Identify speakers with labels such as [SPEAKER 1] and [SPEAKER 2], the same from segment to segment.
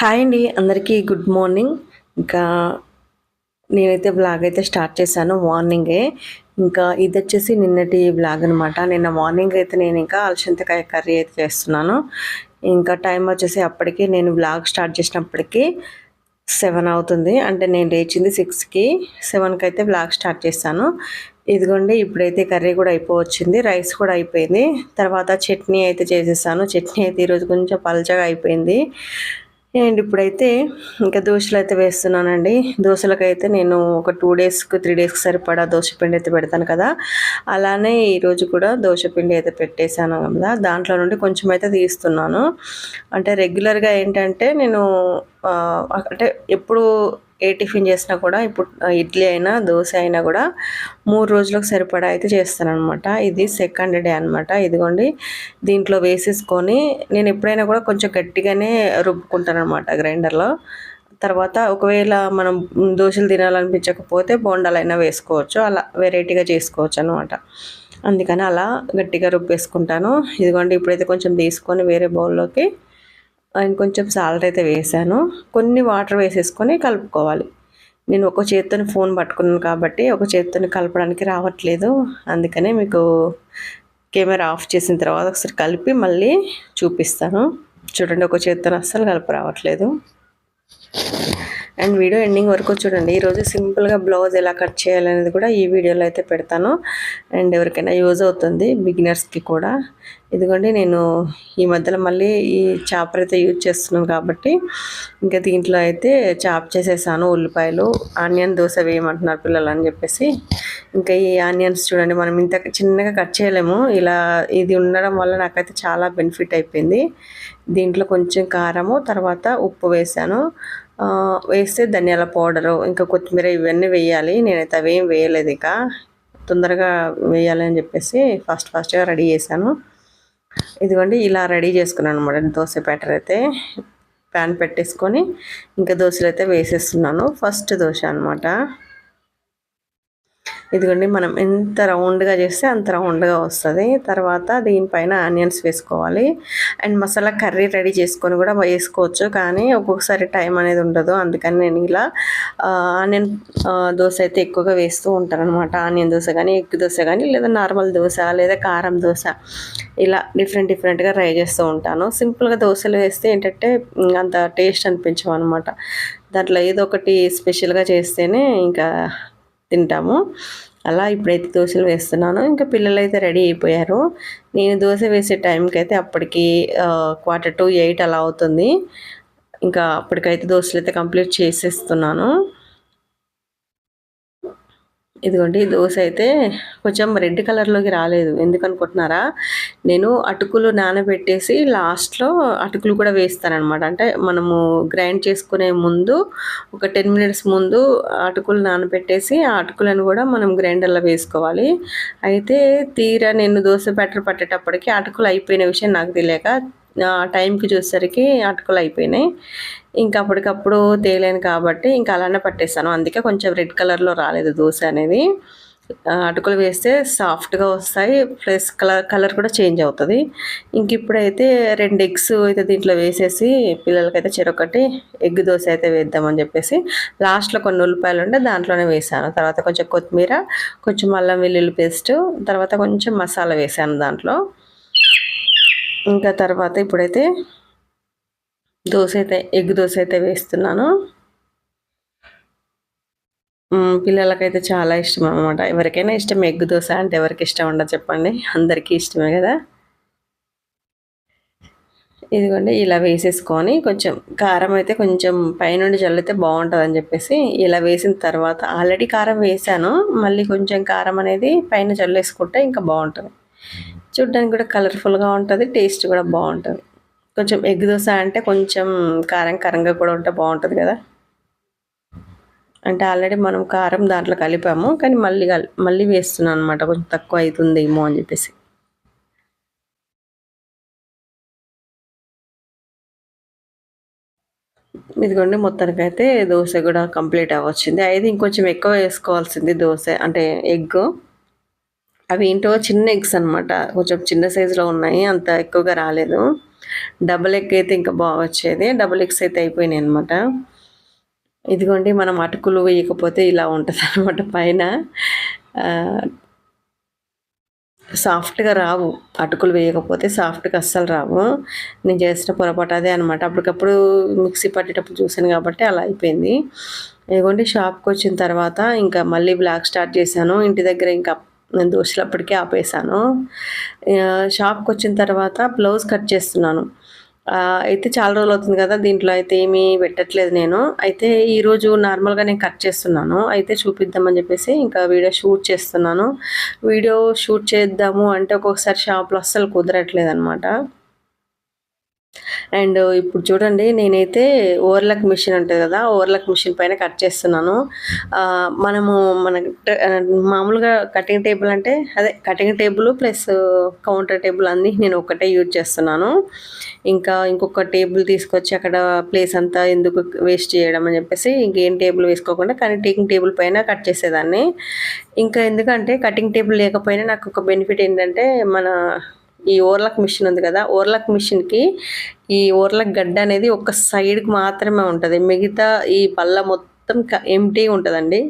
[SPEAKER 1] Hi అండి అందరికీ good morning. ఇంకా నేనైతే బ్లాగ్ అయితే స్టార్ట్ చేశాను మార్నింగే. ఇంకా ఇది వచ్చేసి నిన్నటి బ్లాగ్ అనమాట నిన్న మార్నింగ్ అయితే నేను ఇంకా అలసంతకాయ కర్రీ అయితే చేస్తున్నాను. ఇంకా టైం వచ్చేసి అప్పటికి నేను బ్లాగ్ స్టార్ట్ చేసినప్పటికీ సెవెన్ అవుతుంది. అంటే నేను లేచింది సిక్స్కి. సెవెన్కి అయితే బ్లాగ్ స్టార్ట్ చేశాను. ఇదిగోండి ఇప్పుడైతే కర్రీ కూడా అయిపోవచ్చింది. రైస్ కూడా అయిపోయింది. తర్వాత చట్నీ అయితే చేసేసాను. చట్నీ అయితే ఈరోజు కొంచెం పల్చగా అయిపోయింది. అండ్ ఇప్పుడైతే ఇంకా దోశలు అయితే వేస్తున్నానండి. దోశలకైతే నేను ఒక టూ డేస్కి త్రీ డేస్కి సరిపడా దోశ పిండి అయితే పెడతాను కదా. అలానే ఈరోజు కూడా దోశ పిండి అయితే పెట్టేశాను కదా. దాంట్లో నుండి కొంచెం అయితే తీస్తున్నాను. అంటే రెగ్యులర్గా ఏంటంటే నేను అంటే ఎప్పుడు ఏ టిఫిన్ చేసినా కూడా ఇప్పుడు ఇడ్లీ అయినా దోశ అయినా కూడా మూడు రోజులకు సరిపడా అయితే చేస్తానమాట ఇది సెకండ్ డే అనమాట ఇదిగోండి దీంట్లో వేసేసుకొని నేను ఎప్పుడైనా కూడా కొంచెం గట్టిగానే రుబ్బుకుంటానమాట గ్రైండర్లో. తర్వాత ఒకవేళ మనం దోశలు తినాలనిపించకపోతే బోండాలైనా వేసుకోవచ్చు అలా వెరైటీగా చేసుకోవచ్చు అనమాట అందుకని అలా గట్టిగా రుబ్బేసుకుంటాను. ఇదిగోండి ఇప్పుడైతే కొంచెం తీసుకొని వేరే బౌల్లోకి అండ్ కొంచెం సాల్ట్ అయితే వేసాను. కొన్ని వాటర్ వేసేసుకొని కలుపుకోవాలి. నేను ఒక చేత్తోని ఫోన్ పట్టుకున్నాను కాబట్టి ఒక చేత్తోని కలపడానికి రావట్లేదు. అందుకనే మీకు కెమెరా ఆఫ్ చేసిన తర్వాత ఒకసారి కలిపి మళ్ళీ చూపిస్తాను. చూడండి ఒక చేత్తోని అస్సలు కలుపు రావట్లేదు. అండ్ వీడియో ఎండింగ్ వరకు చూడండి. ఈరోజు సింపుల్గా బ్లౌజ్ ఎలా కట్ చేయాలనేది కూడా ఈ వీడియోలో అయితే పెడతాను. అండ్ ఎవరికైనా యూజ్ అవుతుంది బిగినర్స్కి కూడా. ఇదిగోండి నేను ఈ మధ్యలో మళ్ళీ ఈ చాపర్ అయితే యూజ్ చేస్తున్నాను కాబట్టి ఇంకా దీంట్లో అయితే చాప్ చేసేసాను ఉల్లిపాయలు ఆనియన్ దోశ వేయమంటున్నారు పిల్లలు అని చెప్పేసి. ఇంకా ఈ ఆనియన్స్ చూడండి మనం ఇంత చిన్నగా కట్ చేయలేము. ఇలా ఇది ఉండడం వల్ల నాకైతే చాలా బెనిఫిట్ అయిపోయింది. దీంట్లో కొంచెం కారము తర్వాత ఉప్పు వేసాను. వేస్తే ధనియాల పౌడరు ఇంకా కొత్తిమీర ఇవన్నీ వేయాలి. నేనైతే అవేం వేయలేదు ఇక. తొందరగా వేయాలి అని చెప్పేసి ఫాస్ట్ ఫాస్ట్గా రెడీ చేశాను. ఇదిగోండి ఇలా రెడీ చేసుకున్నాను అనమాట దోశ బ్యాటర్ అయితే ప్యాన్ పెట్టేసుకొని ఇంకా దోశలు అయితే వేసేస్తున్నాను. ఫస్ట్ దోశ అనమాట ఇదిగోండి మనం ఎంత రౌండ్గా చేస్తే అంత రౌండ్గా వస్తుంది. తర్వాత దీనిపైన ఆనియన్స్ వేసుకోవాలి. అండ్ మసాలా కర్రీ రెడీ చేసుకొని కూడా వేసుకోవచ్చు కానీ ఒక్కొక్కసారి టైం అనేది ఉండదు. అందుకని నేను ఇలా ఆనియన్ దోశ అయితే ఎక్కువగా వేస్తూ ఉంటాను అనమాట ఆనియన్ దోశ కానీ ఎగ్ దోశ కానీ లేదా నార్మల్ దోశ లేదా కారం దోశ ఇలా డిఫరెంట్ డిఫరెంట్గా ట్రై చేస్తూ ఉంటాను. సింపుల్గా దోశలు వేస్తే ఏంటంటే అంత టేస్ట్ అనిపించవు అనమాట దాంట్లో ఏదో ఒకటి స్పెషల్గా చేస్తేనే ఇంకా తింటాము. అలా ఇప్పుడైతే దోశలు వేస్తున్నాను. ఇంకా పిల్లలు అయితే రెడీ అయిపోయారు. నేను దోశ వేసే టైంకి అయితే అప్పటికి క్వార్టర్ టు ఎయిట్ అలా అవుతుంది. ఇంకా అప్పటికైతే దోశలు అయితే కంప్లీట్ చేసేస్తున్నాను. ఇదిగోండి దోశ అయితే కొంచెం రెడ్ కలర్లోకి రాలేదు. ఎందుకనుకుంటున్నారా? నేను అటుకులు నానబెట్టేసి లాస్ట్లో అటుకులు కూడా వేస్తానమాట అంటే మనము గ్రైండ్ చేసుకునే ముందు ఒక టెన్ మినిట్స్ ముందు అటుకులు నానబెట్టేసి ఆ అటుకులను కూడా మనం గ్రైండర్లో వేసుకోవాలి. అయితే తీరా నేను దోశ బ్యాటర్ పట్టేటప్పటికి అటుకులు అయిపోయిన విషయం నాకు తెలియక టైంకి చూసేసరికి అటుకులు అయిపోయినాయి. ఇంకా అప్పటికప్పుడు తేలేను కాబట్టి ఇంకా అలానే పట్టేస్తాను. అందుకే కొంచెం రెడ్ కలర్లో రాలేదు దోశ అనేది. అటుకులు వేస్తే సాఫ్ట్గా వస్తాయి. ప్లస్ కలర్ కలర్ కూడా చేంజ్ అవుతుంది. ఇంక ఇప్పుడైతే రెండు ఎగ్స్ అయితే దీంట్లో వేసేసి పిల్లలకైతే చెరొకటి ఎగ్ దోశ అయితే వేద్దామని చెప్పేసి లాస్ట్లో కొన్ని ఉల్లిపాయలు ఉంటే దాంట్లోనే వేసాను. తర్వాత కొంచెం కొత్తిమీర కొంచెం అల్లం వెల్లుల్లి పేస్ట్ తర్వాత కొంచెం మసాలా వేసాను దాంట్లో. ఇంకా తర్వాత ఇప్పుడైతే దోశ అయితే ఎగ్ దోశ అయితే వేస్తున్నాను పిల్లలకైతే చాలా ఇష్టం అనమాట ఎవరికైనా ఇష్టం ఎగ్ దోశ అంటే ఎవరికి ఇష్టం ఉండదు చెప్పండి. అందరికీ ఇష్టమే కదా. ఇదిగోండి ఇలా వేసేసుకొని కొంచెం కారం అయితే కొంచెం పైనుండి చల్లితే బాగుంటుంది అని చెప్పేసి ఇలా వేసిన తర్వాత ఆల్రెడీ కారం వేసాను. మళ్ళీ కొంచెం కారం అనేది పైన చల్లేసుకుంటే ఇంకా బాగుంటుంది. చూడ్డానికి కూడా కలర్ఫుల్గా ఉంటుంది టేస్ట్ కూడా బాగుంటుంది. కొంచెం ఎగ్ దోశ అంటే కొంచెం కారం కారంగా కూడా ఉంటే బాగుంటుంది కదా. అంటే ఆల్రెడీ మనం కారం దాంట్లో కలిపాము కానీ మళ్ళీ మళ్ళీ వేస్తున్నాం అనమాట కొంచెం తక్కువ అవుతుందేమో అని చెప్పేసి. ఇదిగోండి మొత్తానికైతే దోశ కూడా కంప్లీట్ అవ్వచ్చింది. అయితే ఇంకొంచెం ఎక్కువ వేసుకోవాల్సింది దోశ అంటే ఎగ్. అవి ఏంటో చిన్న ఎగ్స్ అనమాట కొంచెం చిన్న సైజులో ఉన్నాయి అంత ఎక్కువగా రాలేదు. డబుల్ ఎగ్ అయితే ఇంకా బాగా వచ్చేది. డబుల్ ఎగ్స్ అయితే అయిపోయినాయి అనమాట ఇదిగోండి మనం అటుకులు వేయకపోతే ఇలా ఉంటుంది అనమాట పైన సాఫ్ట్గా రావు. అటుకులు వేయకపోతే సాఫ్ట్గా అస్సలు రావు. నేను చేసిన పొరపాటు అదే అనమాట అప్పటికప్పుడు మిక్సీ పట్టేటప్పుడు చూసాను కాబట్టి అలా అయిపోయింది. ఇదిగోండి షాప్కి వచ్చిన తర్వాత ఇంకా మళ్ళీ బ్లాక్ స్టార్ట్ చేశాను. ఇంటి దగ్గర ఇంకా నేను దోశలు అప్పటికే ఆపేసాను షాప్కి వచ్చిన తర్వాత బ్లౌజ్ కట్ చేస్తున్నాను. అయితే చాలా రోజులు అవుతుంది కదా దీంట్లో అయితే ఏమీ పెట్టట్లేదు నేను. అయితే ఈరోజు నార్మల్గా నేను కట్ చేస్తున్నాను. అయితే చూపిద్దామని చెప్పేసి ఇంకా వీడియో షూట్ చేస్తున్నాను. వీడియో షూట్ చేద్దాము అంటే ఒక్కొక్కసారి షాప్లో అస్సలు కుదరట్లేదు అనమాట అండ్ ఇప్పుడు చూడండి నేనైతే ఓవర్లక్ మిషన్ ఉంటుంది కదా ఓవర్లక్ మిషన్ పైన కట్ చేస్తున్నాను. మనము మన మామూలుగా కటింగ్ టేబుల్ అంటే అదే cutting table plus counter table అన్నీ నేను ఒకటే యూజ్ చేస్తున్నాను. ఇంకా ఇంకొక టేబుల్ తీసుకొచ్చి అక్కడ ప్లేస్ అంతా ఎందుకు వేస్ట్ చేయడం అని చెప్పేసి ఇంకేం టేబుల్ వేసుకోకుండా కానీ టేకింగ్ టేబుల్ పైన కట్ చేసేదాన్ని. ఇంకా ఎందుకంటే కటింగ్ టేబుల్ లేకపోయినా నాకు ఒక బెనిఫిట్ ఏంటంటే మన ఈ ఓర్లక్ మిషన్ ఉంది కదా ఓర్లక్ మిషన్కి ఈ ఓర్లక్ గడ్డ అనేది ఒక సైడ్కి మాత్రమే ఉంటుంది. మిగతా ఈ పళ్ళ మొత్తం ఎంటీ ఉంటుందండి.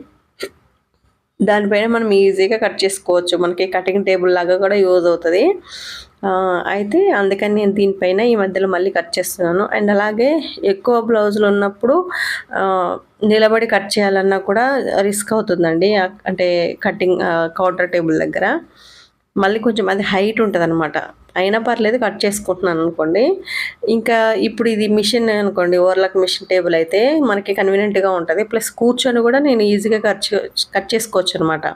[SPEAKER 1] దానిపైన మనం ఈజీగా కట్ చేసుకోవచ్చు. మనకి కటింగ్ టేబుల్ లాగా కూడా యూజ్ అవుతుంది. అయితే అందుకని నేను దీనిపైన ఈ మధ్యలో మళ్ళీ కట్ చేస్తున్నాను. అండ్ అలాగే ఎక్కువ బ్లౌజులు ఉన్నప్పుడు నిలబడి కట్ చేయాలన్నా కూడా రిస్క్ అవుతుందండి. అంటే కటింగ్ కౌంటర్ టేబుల్ దగ్గర. మళ్ళీ కొంచెం అది హైట్ ఉంటుంది అనమాట అయినా పర్లేదు కట్ చేసుకుంటున్నాను అనుకోండి. ఇంకా ఇప్పుడు ఇది మిషన్ అనుకోండి ఓవర్లాక్ మిషన్ టేబుల్ అయితే మనకి కన్వీనియంట్గా ఉంటుంది. ప్లస్ కూర్చొని కూడా నేను ఈజీగా కట్ కట్ చేసుకోవచ్చు అనమాట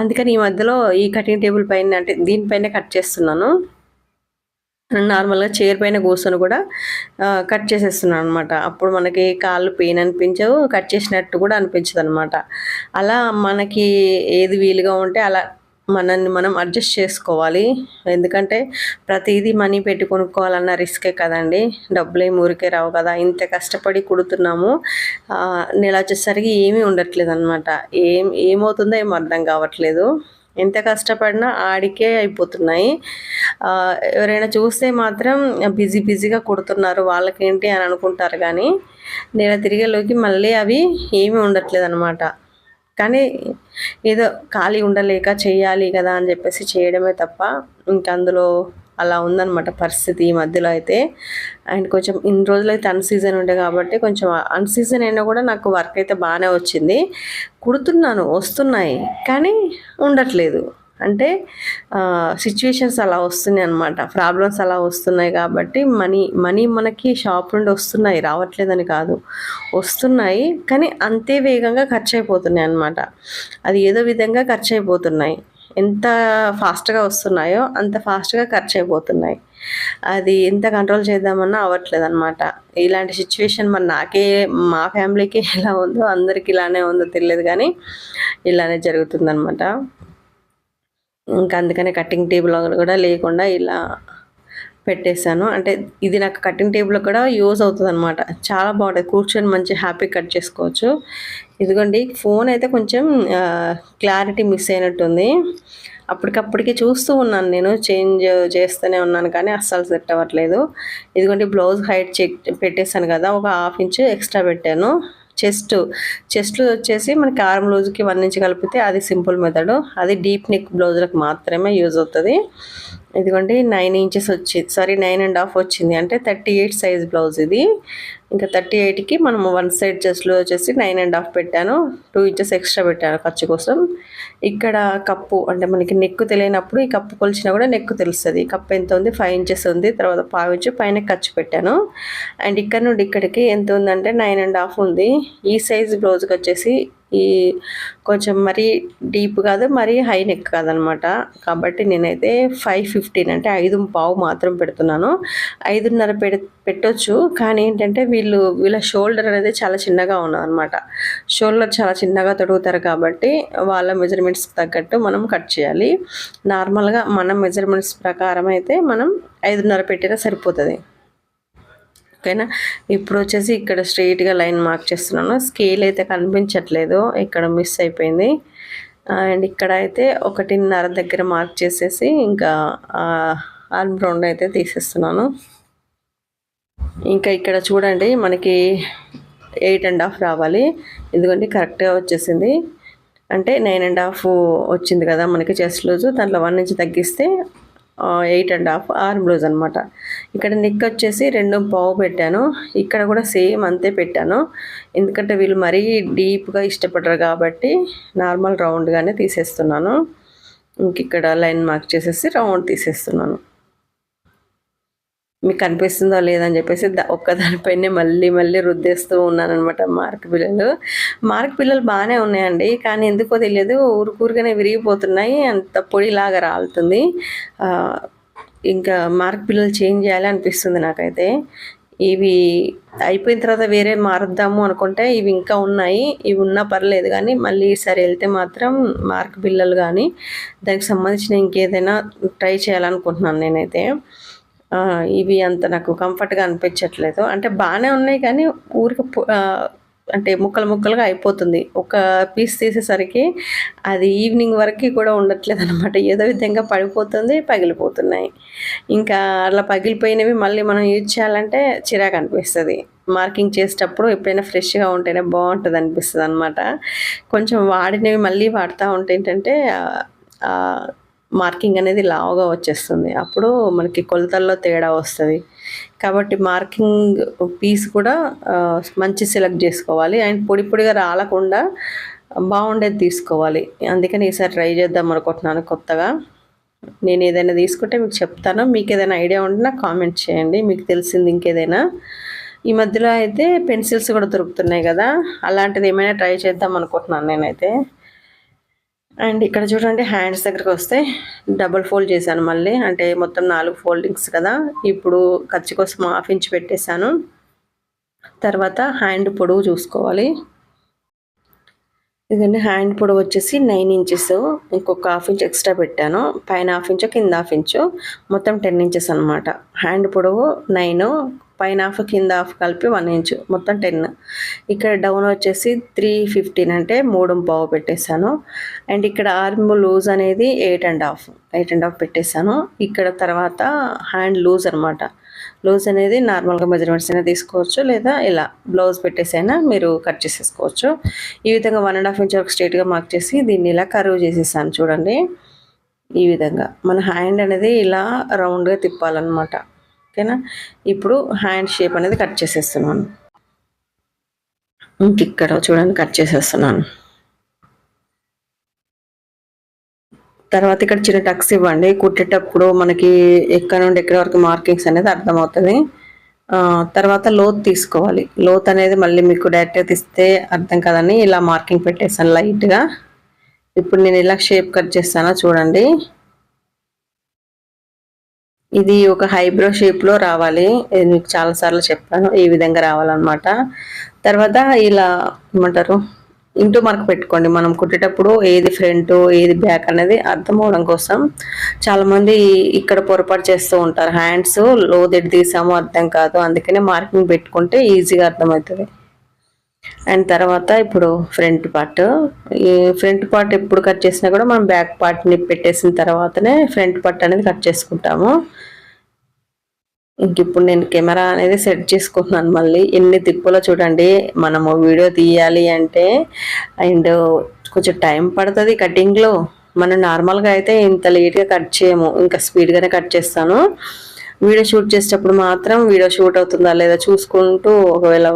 [SPEAKER 1] అందుకని ఈ మధ్యలో ఈ కటింగ్ టేబుల్ పైన అంటే దీనిపైన కట్ చేస్తున్నాను. నార్మల్గా చైర్ పైన కూర్చొని కూడా కట్ చేసేస్తున్నాను అనమాట అప్పుడు మనకి కాళ్ళు పెయిన్ అనిపించవు కట్ చేసినట్టు కూడా అనిపించదు అనమాట అలా మనకి ఏది వీలుగా ఉంటే అలా మనల్ని మనం అడ్జస్ట్ చేసుకోవాలి. ఎందుకంటే ప్రతిదీ మనీ పెట్టి కొనుక్కోవాలన్న రిస్కే కదండి. డబ్బులే ఊరికే రావు కదా. ఇంత కష్టపడి కుడుతున్నాము. నెల వచ్చేసరికి ఏమీ ఉండట్లేదు అనమాట ఏం ఏమవుతుందో ఏం అర్థం కావట్లేదు. ఎంత కష్టపడినా ఆడికే అయిపోతున్నాయి. ఎవరైనా చూస్తే మాత్రం బిజీ బిజీగా కుడుతున్నారు. వాళ్ళకేంటి అని అనుకుంటారు కానీ నెల తిరిగేలోకి మళ్ళీ అవి ఏమీ ఉండట్లేదు అనమాట కానీ ఏదో ఖాళీ ఉండలేక చేయాలి కదా అని చెప్పేసి చేయడమే తప్ప ఇంకా అందులో అలా ఉందన్నమాట పరిస్థితి ఈ మధ్యలో అయితే. అండ్ కొంచెం ఇన్ని రోజులు అయితే అన్సీజన్ ఉండే కాబట్టి కొంచెం అన్సీజన్ అయినా కూడా నాకు వర్క్ అయితే బాగానే వచ్చింది. కుడుతున్నాను వస్తున్నాయి కానీ ఉండట్లేదు. అంటే సిచ్యువేషన్స్ అలా వస్తున్నాయి అనమాట ప్రాబ్లమ్స్ అలా వస్తున్నాయి కాబట్టి మనీ మనీ మనకి షాప్ నుండి వస్తున్నాయి రావట్లేదని కాదు. వస్తున్నాయి కానీ అంతే వేగంగా ఖర్చు అయిపోతున్నాయి అనమాట అది ఏదో విధంగా ఖర్చు అయిపోతున్నాయి ఎంత ఫాస్ట్గా వస్తున్నాయో అంత ఫాస్ట్గా ఖర్చు అయిపోతున్నాయి అది ఎంత కంట్రోల్ చేద్దామన్నా అవ్వట్లేదు అనమాట ఇలాంటి సిచ్యువేషన్ మరి నాకే మా ఫ్యామిలీకి ఎలా ఉందో అందరికి ఇలానే ఉందో తెలియదు కానీ ఇలానే జరుగుతుందనమాట ఇంకా అందుకనే కటింగ్ టేబుల్ కూడా లేకుండా ఇలా పెట్టేశాను. అంటే ఇది నాకు కటింగ్ టేబుల్ కూడా యూజ్ అవుతుంది అనమాట చాలా బాగుంటుంది. కూర్చొని మంచి హ్యాపీ కట్ చేసుకోవచ్చు. ఇదిగోండి ఫోన్ అయితే కొంచెం క్లారిటీ మిస్ అయినట్టుంది. అప్పటికప్పటికి చూస్తూ ఉన్నాను నేను. చేంజ్ చేస్తూనే ఉన్నాను కానీ అస్సలు సెట్ అవ్వట్లేదు. ఇదిగోండి బ్లౌజ్ హైట్ చెక్ పెట్టేశాను కదా. ఒక హాఫ్ ఇంచ్ ఎక్స్ట్రా పెట్టాను. చెస్ట్ చెస్ట్ వచ్చేసి మనకి ఆరు బ్లౌజ్కి వన్ ఇంచ్ కలిపితే అది సింపుల్ మెథడ్. అది డీప్ నెక్ బ్లౌజులకు మాత్రమే యూజ్ అవుతుంది. ఇదిగోండి నైన్ ఇంచెస్ వచ్చింది. సారీ నైన్ అండ్ హాఫ్ వచ్చింది. అంటే థర్టీ ఎయిట్ సైజ్ బ్లౌజ్ ఇది. ఇంకా థర్టీ ఎయిట్కి మనం వన్ సైడ్ చెస్ట్లో వచ్చేసి నైన్ అండ్ హాఫ్ పెట్టాను. టూ ఇంచెస్ ఎక్స్ట్రా పెట్టాను ఖర్చు కోసం. ఇక్కడ కప్పు అంటే మనకి నెక్కు తెలియనప్పుడు ఈ కప్పు కొలిచినా కూడా నెక్కు తెలుస్తుంది. కప్పు ఎంత ఉంది? ఫైవ్ ఇంచెస్ ఉంది. తర్వాత పావు ఇంచు పైన ఖర్చు పెట్టాను. అండ్ ఇక్కడ నుండి ఇక్కడికి ఎంత ఉందంటే నైన్ అండ్ హాఫ్ ఉంది. ఈ సైజ్ బ్లౌజ్కి వచ్చేసి ఈ కొంచెం మరీ డీప్ కాదు మరీ హై నెక్ కాదనమాట. కాబట్టి నేనైతే ఫైవ్ ఫిఫ్టీన్ అంటే ఐదు పావు మాత్రం పెడుతున్నాను. ఐదున్నర పెడ పెట్టొచ్చు. కానీ ఏంటంటే వీళ్ళు వీళ్ళ షోల్డర్ అనేది చాలా చిన్నగా ఉన్నదనమాట. షోల్డర్ చాలా చిన్నగా తొడుగుతారు కాబట్టి వాళ్ళ మెజర్మెంట్స్కి తగ్గట్టు మనం కట్ చేయాలి. నార్మల్గా మన మెజర్మెంట్స్ ప్రకారం అయితే మనం ఐదున్నర పెట్టినా సరిపోతుంది. ఓకేనా ఇప్పుడు వచ్చేసి ఇక్కడ స్ట్రెయిట్గా లైన్ మార్క్ చేస్తున్నాను. స్కేల్ అయితే కనిపించట్లేదు. ఇక్కడ మిస్ అయిపోయింది. అండ్ ఇక్కడ అయితే ఒకటిన్నర దగ్గర మార్క్ చేసేసి ఇంకా ఆర్మ్ రౌండ్ అయితే తీసేస్తున్నాను. ఇంకా ఇక్కడ చూడండి మనకి ఎయిట్ అండ్ హాఫ్ రావాలి. ఎందుకంటే కరెక్ట్గా వచ్చేసింది. అంటే నైన్ అండ్ హాఫ్ వచ్చింది కదా మనకి చెస్ట్ లూజ్. దాంట్లో వన్ ఇంచ్ తగ్గిస్తే eight and half arm blouse అనమాట ఇక్కడ నెక్ వచ్చేసి రెండు పావు పెట్టాను. ఇక్కడ కూడా సేమ్ అంతే పెట్టాను. ఎందుకంటే వీళ్ళు మరీ డీప్గా ఇష్టపడరు కాబట్టి నార్మల్ రౌండ్గానే తీసేస్తున్నాను. ఇంక ఇక్కడ లైన్ మార్క్ చేసేసి రౌండ్ తీసేస్తున్నాను. మీకు కనిపిస్తుందో లేదని చెప్పేసి ఒక్కదానిపైనే మళ్ళీ మళ్ళీ రుద్దేస్తూ ఉన్నానమాట మార్క్ పిల్లలు. మార్క్ పిల్లలు బాగానే ఉన్నాయండి కానీ ఎందుకో తెలియదు. ఊరుకూరుగానే విరిగిపోతున్నాయి. అంత పొడిలాగా రాలుతుంది. ఇంకా మార్క్ పిల్లలు చేంజ్ చేయాలి అనిపిస్తుంది నాకైతే. ఇవి అయిపోయిన తర్వాత వేరే మారుద్దాము అనుకుంటే ఇవి ఇంకా ఉన్నాయి. ఇవి ఉన్నా పర్లేదు కానీ మళ్ళీ ఈసారి వెళ్తే మాత్రం మార్క్ బిల్లలు కానీ దానికి సంబంధించిన ఇంకేదైనా ట్రై చేయాలనుకుంటున్నాను నేనైతే. ఇవి అంత నాకు కంఫర్ట్గా అనిపించట్లేదు. అంటే బాగానే ఉన్నాయి కానీ ఊరికి అంటే ముక్కలు ముక్కలుగా అయిపోతుంది. ఒక పీస్ తీసేసరికి అది ఈవినింగ్ వరకు కూడా ఉండట్లేదు అనమాట ఏదో విధంగా పడిపోతుంది పగిలిపోతున్నాయి. ఇంకా అలా పగిలిపోయినవి మళ్ళీ మనం యూజ్ చేయాలంటే చిరాకు అనిపిస్తుంది. మార్కింగ్ చేసేటప్పుడు ఎప్పుడైనా ఫ్రెష్గా ఉంటేనే బాగుంటుంది అనిపిస్తుంది అనమాట కొంచెం వాడినవి మళ్ళీ వాడుతూ ఉంటే ఏంటంటే మార్కింగ్ అనేది లావుగా వచ్చేస్తుంది. అప్పుడు మనకి కొలతల్లో తేడా వస్తుంది. కాబట్టి మార్కింగ్ పీస్ కూడా మంచి సెలెక్ట్ చేసుకోవాలి. అండ్ పొడి పొడిగా రాలకుండా బాగుండేది తీసుకోవాలి. అందుకని ఈసారి ట్రై చేద్దాం అనుకుంటున్నాను కొత్తగా. నేను ఏదైనా తీసుకుంటే మీకు చెప్తాను. మీకు ఏదైనా ఐడియా ఉంటే నాకు కామెంట్ చేయండి. మీకు తెలిసింది ఇంకేదైనా. ఈ మధ్యలో అయితే పెన్సిల్స్ కూడా దొరుకుతున్నాయి కదా. అలాంటిది ఏమైనా ట్రై చేద్దాం అనుకుంటున్నాను నేనైతే. అండ్ ఇక్కడ చూడండి హ్యాండ్స్ దగ్గరకు వస్తే డబుల్ ఫోల్డ్ చేశాను మళ్ళీ. అంటే మొత్తం నాలుగు ఫోల్డింగ్స్ కదా. ఇప్పుడు ఖర్చు కోసం హాఫ్ ఇంచ్ పెట్టేశాను. తర్వాత హ్యాండ్ పొడవు చూసుకోవాలి. ఎందుకంటే హ్యాండ్ పొడవు వచ్చేసి నైన్ ఇంచెస్. ఇంకొక హాఫ్ ఇంచ్ ఎక్స్ట్రా పెట్టాను. పైన హాఫ్ ఇంచు కింద హాఫ్ ఇంచు. మొత్తం టెన్ ఇంచెస్ అనమాట హ్యాండ్ పొడవు నైన్ పైన హాఫ్ కింద హాఫ్ కలిపి వన్ ఇంచ్ మొత్తం టెన్. ఇక్కడ డౌన్ వచ్చేసి త్రీ ఫిఫ్టీన్ అంటే మూడు పావు పెట్టేశాను. అండ్ ఇక్కడ ఆర్మ్ లూజ్ అనేది eight and half eight and half పెట్టేశాను. ఇక్కడ తర్వాత హ్యాండ్ లూజ్ అనమాట లూజ్ అనేది నార్మల్గా మెజర్మెంట్స్ అయినా తీసుకోవచ్చు లేదా ఇలా బ్లౌజ్ పెట్టేసైనా మీరు కట్ చేసేసుకోవచ్చు. ఈ విధంగా వన్ అండ్ హాఫ్ ఇంచ్ వరకు స్ట్రేట్గా మార్క్ చేసి దీన్ని ఇలా కర్వ్ చేసేసాను చూడండి. ఈ విధంగా మన హ్యాండ్ అనేది ఇలా రౌండ్గా తిప్పాలన్నమాట. ఓకేనా? ఇప్పుడు హ్యాండ్ షేప్ అనేది కట్ చేసేస్తున్నాను. ఇంక ఇక్కడ చూడండి కట్ చేసేస్తున్నాను. తర్వాత ఇక్కడ చిన్న టక్స్ ఇవ్వండి. కుట్టేటప్పుడు మనకి ఎక్కడ నుండి ఎక్కడి వరకు మార్కింగ్స్ అనేది అర్థమవుతుంది. తర్వాత లోత్ తీసుకోవాలి. లోత్ అనేది మళ్ళీ మీకు డైరెక్ట్గా తీస్తే అర్థం కదని ఇలా మార్కింగ్ పెట్టేస్తాను లైట్గా. ఇప్పుడు నేను ఇలా షేప్ కట్ చేస్తానో చూడండి. ఇది ఒక హైబ్రో షేప్లో రావాలి. ఇది మీకు చాలాసార్లు చెప్పాను. ఈ విధంగా రావాలన్నమాట. తర్వాత ఇలా ఏమంటారు? ఇంటూ మార్క్ పెట్టుకోండి. మనం కుట్టేటప్పుడు ఏది ఫ్రంట్ ఏది బ్యాక్ అనేది అర్థం అవడం కోసం చాలామంది ఇక్కడ పొరపాటు చేస్తూ ఉంటారు. హ్యాండ్స్లో దెడ్ తీసాము అర్థం కాదు. అందుకనే మార్కింగ్ పెట్టుకుంటే ఈజీగా అర్థమవుతుంది. అండ్ తర్వాత ఇప్పుడు ఫ్రంట్ పార్ట్ ఈ ఫ్రంట్ పార్ట్ ఎప్పుడు కట్ చేసినా కూడా మనం బ్యాక్ పార్ట్ని పెట్టేసిన తర్వాతనే ఫ్రంట్ పార్ట్ అనేది కట్ చేసుకుంటాము. ఇంక ఇప్పుడు నేను కెమెరా అనేది సెట్ చేసుకుంటున్నాను మళ్ళీ. ఎన్ని తిప్పులో చూడండి. మనము వీడియో తీయాలి అంటే అండ్ కొంచెం టైం పడుతుంది కటింగ్లో మనం నార్మల్గా అయితే ఇంత లేట్గా కట్ చేయము. ఇంకా స్పీడ్గానే కట్ చేస్తాను. వీడియో షూట్ చేసేటప్పుడు మాత్రం వీడియో షూట్ అవుతుందా లేదా చూసుకుంటూ ఒకవేళ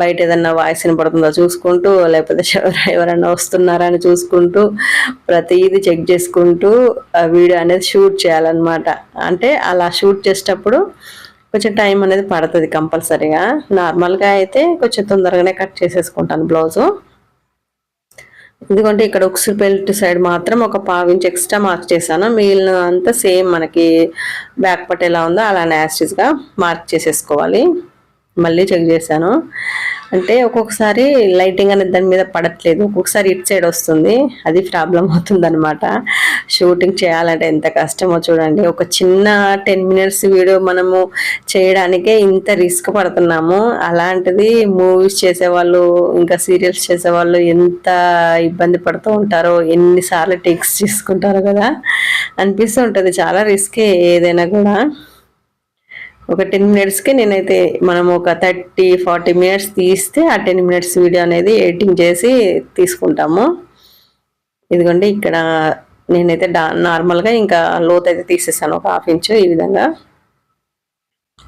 [SPEAKER 1] బయట ఏదన్నా వాయిస్ వినపడుతుందా చూసుకుంటూ లేకపోతే ఎవరైనా వస్తున్నారా అని చూసుకుంటూ ప్రతిదీ చెక్ చేసుకుంటూ ఆ వీడియో అనేది షూట్ చేయాలన్నమాట. అంటే అలా షూట్ చేసేటప్పుడు కొంచెం టైం అనేది పడుతుంది కంపల్సరీగా. నార్మల్గా అయితే కొంచెం తొందరగానే కట్ చేసేసుకుంటాను బ్లౌజు. ఎందుకంటే ఇక్కడ ఉక్స్ బెల్ట్ సైడ్ మాత్రం ఒక పావించి ఎక్స్ట్రా మార్క్ చేశాను. మిగిలిన అంతా సేమ్ మనకి బ్యాక్ పట్ ఎలా ఉందో అలా యాస్టిస్గా మార్క్ చేసేసుకోవాలి. మళ్ళీ చెక్ చేశాను. అంటే ఒక్కొక్కసారి లైటింగ్ అనేది దాని మీద పడట్లేదు. ఒక్కొక్కసారి ఇటు సైడ్ వస్తుంది. అది ప్రాబ్లం అవుతుంది అనమాట షూటింగ్ చేయాలంటే ఎంత కష్టమో చూడండి. ఒక చిన్న టెన్ మినిట్స్ వీడియో మనము చేయడానికే ఇంత రిస్క్ పడుతున్నాము. అలాంటిది మూవీస్ చేసేవాళ్ళు ఇంకా సీరియల్స్ చేసేవాళ్ళు ఎంత ఇబ్బంది పడుతూ ఉంటారో ఎన్నిసార్లు టేక్స్ తీసుకుంటారో కదా అనిపిస్తూ ఉంటుంది. చాలా రిస్కే ఏదైనా కూడా. ఒక టెన్ మినిట్స్కి నేనైతే మనం ఒక థర్టీ ఫార్టీ మినిట్స్ తీస్తే ఆ టెన్ మినిట్స్ వీడియో అనేది ఎడిటింగ్ చేసి తీసుకుంటాము. ఇదిగోండి ఇక్కడ నేనైతే డా నార్మల్గా ఇంకా లోత్ అయితే తీసేసాను ఒక హాఫ్ ఇంచు ఈ విధంగా.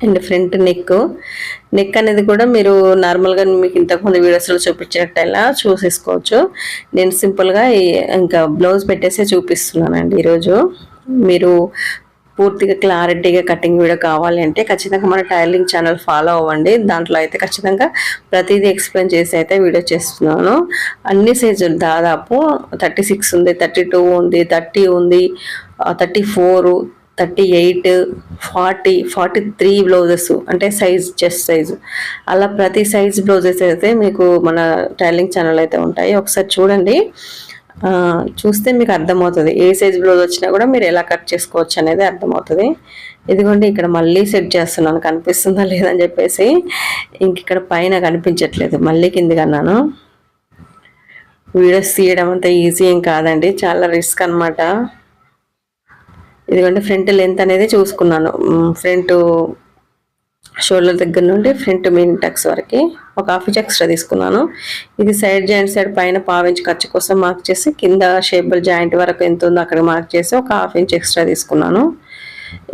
[SPEAKER 1] And front neck. నెక్ అనేది కూడా మీరు నార్మల్గా మీకు ఇంతకుముందు వీడియోస్లో చూపించినట్టయినా చూసేసుకోవచ్చు. నేను సింపుల్గా ఇంకా బ్లౌజ్ పెట్టేసే చూపిస్తున్నానండి ఈరోజు. మీరు పూర్తిగా క్లారిటీగా కటింగ్ వీడియో కావాలి అంటే ఖచ్చితంగా మన టైలింగ్ ఛానల్ ఫాలో అవ్వండి. దాంట్లో అయితే ఖచ్చితంగా ప్రతిదీ ఎక్స్ప్లెయిన్ చేసి అయితే వీడియో చేస్తున్నాను. అన్ని సైజులు దాదాపు థర్టీ సిక్స్ ఉంది థర్టీ టూ ఉంది థర్టీ ఉంది thirty four thirty eight forty forty three blouses అంటే సైజ్ చెస్ట్ సైజు. అలా ప్రతి సైజ్ బ్లౌజెస్ అయితే మీకు మన టైలింగ్ ఛానల్ అయితే ఉంటాయి. ఒకసారి చూడండి. చూస్తే మీకు అర్థమవుతుంది. ఏ సైజ్ బ్లౌజ్ వచ్చినా కూడా మీరు ఎలా కట్ చేసుకోవచ్చు అనేది అర్థమవుతుంది. ఇదిగోండి ఇక్కడ మళ్ళీ సెట్ చేస్తున్నాను. కనిపిస్తుందా లేదని చెప్పేసి ఇంక ఇక్కడ పైన కనిపించట్లేదు. మళ్ళీ కిందికి అన్నాను. వీడియోస్ తీయడం అంత ఈజీ ఏం కాదండి. చాలా రిస్క్ అనమాట ఇదిగోండి ఫ్రంట్ లెంత్ అనేది చూసుకున్నాను. ఫ్రంట్ షోల్డర్ దగ్గర నుండి ఫ్రంట్ మెయిన్ టక్స్ వరకు ఒక హాఫ్ ఇంచ్ ఎక్స్ట్రా తీసుకున్నాను. ఇది సైడ్ జాయింట్ సైడ్ పైన పావించి ఖర్చు కోసం మార్క్ చేసి కింద షేబుల్ జాయింట్ వరకు ఎంత ఉందో అక్కడ మార్క్ చేసి ఒక హాఫ్ ఇంచ్ ఎక్స్ట్రా తీసుకున్నాను.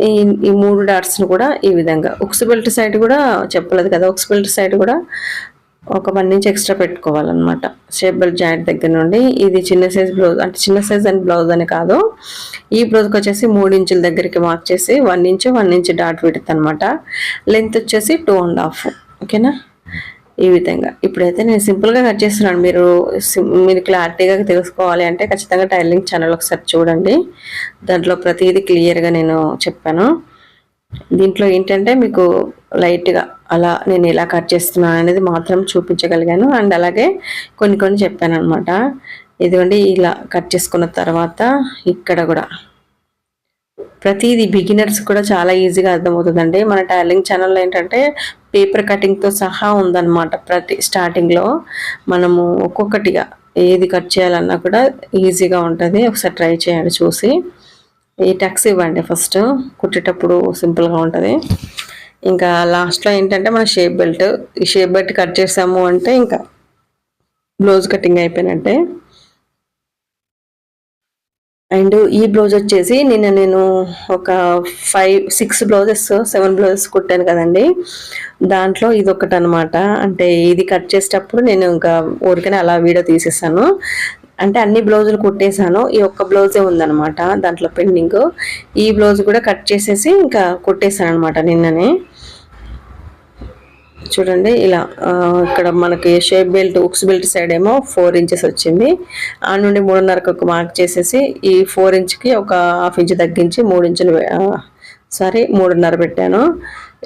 [SPEAKER 1] ఈ ఈ మూడు డాట్స్ను కూడా ఈ విధంగా. ఉక్స్ బెల్ట్ సైడ్ కూడా చెప్పలేదు కదా ఉక్స్ బెల్ట్ సైడ్ కూడా ఒక వన్ ఇంచ్ ఎక్స్ట్రా పెట్టుకోవాలన్నమాట. షేప్ బెల్ట్ జాయింట్ దగ్గర నుండి. ఇది చిన్న సైజ్ బ్లౌజ్ అంటే చిన్న సైజ్ అని బ్లౌజ్ అని కాదు. ఈ బ్లౌజ్కి వచ్చేసి మూడు ఇంచుల దగ్గరికి మార్క్ చేసి one inch one inch dot విడుతుంది అనమాట లెంత్ వచ్చేసి టూ అండ్ హాఫ్. ఓకేనా? ఈ విధంగా. ఇప్పుడైతే నేను సింపుల్గా కట్ చేస్తున్నాను. మీరు మీరు క్లారిటీగా తెలుసుకోవాలి అంటే ఖచ్చితంగా టైలింగ్ ఛానల్ ఒకసారి చూడండి. దాంట్లో ప్రతిదీ క్లియర్గా నేను చెప్పాను. దీంట్లో ఏంటంటే మీకు లైట్గా అలా నేను ఇలా కట్ చేస్తున్నాను అనేది మాత్రం చూపించగలిగాను. అండ్ అలాగే కొన్ని కొన్ని చెప్పాను అనమాట ఇదిగోండి ఇలా కట్ చేసుకున్న తర్వాత ఇక్కడ కూడా ప్రతిదీ బిగినర్స్ కూడా చాలా ఈజీగా అర్థమవుతుందండి. మన టైలింగ్ ఛానల్లో ఏంటంటే పేపర్ కటింగ్తో సహా ఉందన్నమాట ప్రతి స్టార్టింగ్లో. మనము ఒక్కొక్కటిగా ఏది కట్ చేయాలన్నా కూడా ఈజీగా ఉంటుంది. ఒకసారి ట్రై చేయండి చూసి. ఈ టక్స్ ఇవ్వండి ఫస్ట్ కుట్టేటప్పుడు సింపుల్గా ఉంటుంది. ఇంకా లాస్ట్లో ఏంటంటే మన షేప్ బెల్ట్ ఈ షేప్ బెల్ట్ కట్ చేసాము అంటే ఇంకా బ్లౌజ్ కటింగ్ అయిపోయినట్టే. అండ్ ఈ బ్లౌజ్ వచ్చేసి నిన్న నేను ఒక five six blouses seven blouses కుట్టాను కదండి. దాంట్లో ఇది ఒకటి అనమాట అంటే ఇది కట్ చేసేటప్పుడు నేను ఇంకా ఊరికనే అలా వీడియో తీసేసాను. అంటే అన్ని బ్లౌజులు కుట్టేశాను. ఈ ఒక్క బ్లౌజే ఉందనమాట దాంట్లో పెండింగ్. ఈ బ్లౌజ్ కూడా కట్ చేసేసి ఇంకా కుట్టేశాను అనమాట నిన్ననే. చూడండి ఇలా ఇక్కడ మనకి షేప్ బెల్ట్ ఉక్స్ బెల్ట్ సైడ్ ఏమో ఫోర్ ఇంచెస్ వచ్చింది. ఆ నుండి మూడున్నరకు ఒక మార్క్ చేసేసి ఈ ఫోర్ ఇంచ్కి ఒక హాఫ్ ఇంచ్ తగ్గించి మూడు ఇంచులు సారీ మూడున్నర పెట్టాను.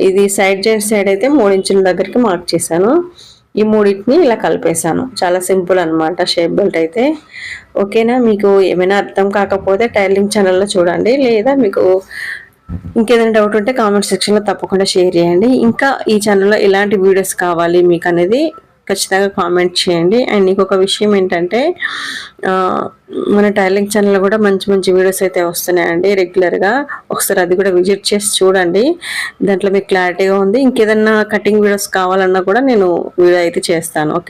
[SPEAKER 1] ఇది సైడ్ జాయింట్ సైడ్ అయితే మూడు ఇంచుల దగ్గరికి మార్క్ చేశాను. ఈ మూడింటిని ఇలా కలిపేశాను. చాలా సింపుల్ అనమాట షేప్ బెల్ట్ అయితే. ఓకేనా? మీకు ఏమైనా అర్థం కాకపోతే టైలింగ్ ఛానల్లో చూడండి. లేదా మీకు ఇంకేదైనా డౌట్ ఉంటే కామెంట్ సెక్షన్లో తప్పకుండా షేర్ చేయండి. ఇంకా ఈ ఛానల్లో ఎలాంటి వీడియోస్ కావాలి మీకు అనేది ఖచ్చితంగా కామెంట్ చేయండి. అండ్ ఇంకొక విషయం ఏంటంటే మన టైలింగ్ ఛానల్ కూడా మంచి మంచి వీడియోస్ అయితే వస్తున్నాయండి రెగ్యులర్గా ఒకసారి అది కూడా విజిట్ చేసి చూడండి. దాంట్లో మీకు క్లారిటీగా ఉంది. ఇంకేదన్నా కటింగ్ వీడియోస్ కావాలన్నా కూడా నేను వీడియో అయితే చేస్తాను. ఓకే